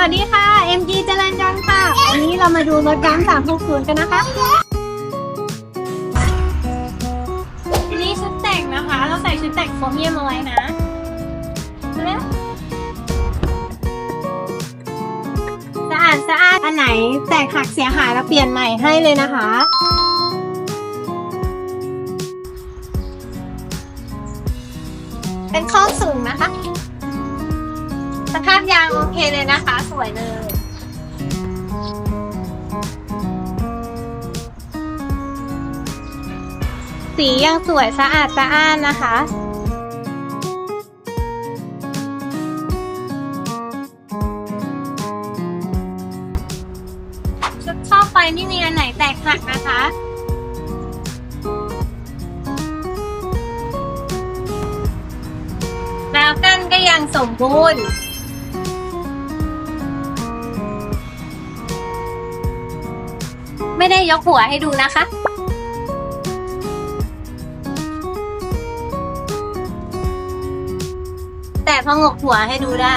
วัสดีค่ะ MG เจริญยนต์ค่ะ วันนี้เรามาดูรถย้ำ360กันนะคะอันนี้ชุดแต่งนะคะ เราใส่ชุดแต่งโฟมเมียมเอาไว้นะสะอาดสะอาดอันไหนแตกหักเสียหายเราเปลี่ยนใหม่ให้เลยนะคะเป็นข้อสูงนะคะ สภาพยางโอเคเลยนะคะ สวยเลย สียังสวยสะอาดสะอ้านนะคะชุดชอบไปนี่มีอันไหนแตกหักนะคะแล้วกันก็ยังสมบูรณ์ ไม่ได้ยกหัวให้ดูนะคะ แต่พองกหัวให้ดูได้